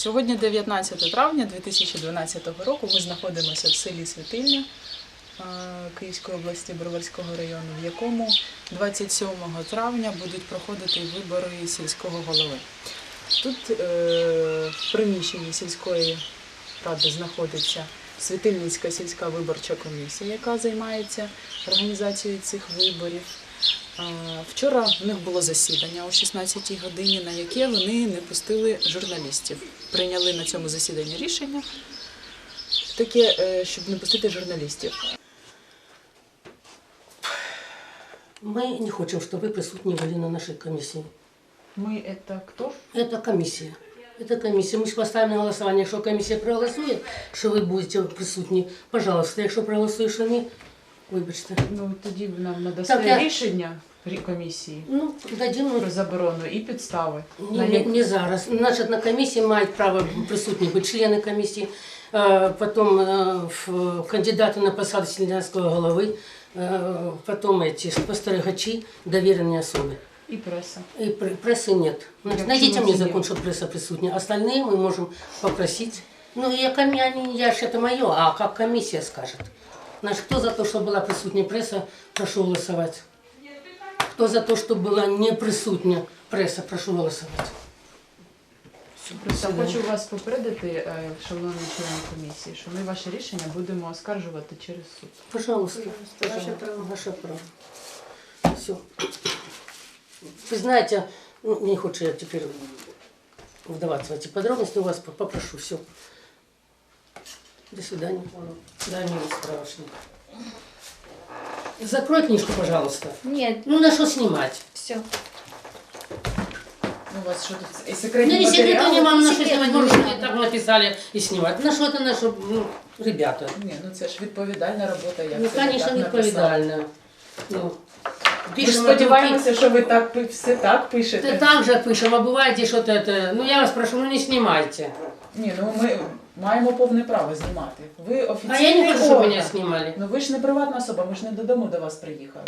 Сьогодні 19 травня 2012 року. Ми знаходимося в селі Світильня е, Київської області Броварського району, в якому 27 травня будуть проходити вибори сільського голови. Тут е, в приміщенні сільської ради знаходиться Світильницька сільська виборча комісія, яка займається організацією цих виборів. А, Вчора в них було засідання о 16 годині, на яке вони не пустили журналістів. Прийняли на цьому засіданні рішення таке, е, щоб не пустити журналістів. Мы не хотим, чтобы вы присутствовали были на нашей комиссии. Ми це хто? Это комиссия. Это комиссия. Мы же поставим на голосование, что комиссия проголосует, что вы будете присутні. Пожалуйста, якщо проголосуєш, що ні, вибачте. Ну тоді ви нам надасте Так, я- рішення рі- комісії Ну, дадим про заборону і підстави. Ні, На не, як- не зараз. Значить, на комісії мають право присутні бути члени комісії, е, потім е, в- кандидати на посаду сільського голови, е, потім ці спостерігачі, довірені особи. І преса. И пр- прессы нет. Значит, Як найдите чому мне це закон, є? что пресса присутня. Остальные мы можем попросить. Ну, я, коми- они, я ж это мое, а как комиссия скажет. Значит, кто за то, что была присутня пресса, прошу голосовать. Кто за то, что была не присутня пресса, прошу голосовать. Просто хочу вас попередити, е, шановні члени комісії, що ми ваше рішення будемо оскаржувати через суд. Пожалуйста, ваше право, ваше право. Все. Вы знаете, ну, не хочу я теперь вдаваться в эти подробности, у вас п- попрошу все. До свидания. Дай мне справочник. Закрой книжку, пожалуйста. Нет, Ну, на что снимать? все. Ну, у вас що тут і Ну, секретні не секрета матеріали? не вам, на что секрета снимать, не может, надо. они так написали и снимать. На что это наши, ну, ребята? Ні, ну це ж відповідальна робота. Як Ну, це конечно, так написали. відповідально. Ну, Ми ж пишемо от руки. сподіваємося, що ви так пи- все так пишете. Ты так же пишем, а бываете что-то это. Ну я вас прошу, ну не снимайте. Ні, ну ми маємо повне право знімати. Ви А офіційний я не хочу, чтобы орган. знімали. Ну ви ж не приватна особа, ми ж не додому до вас приїхали.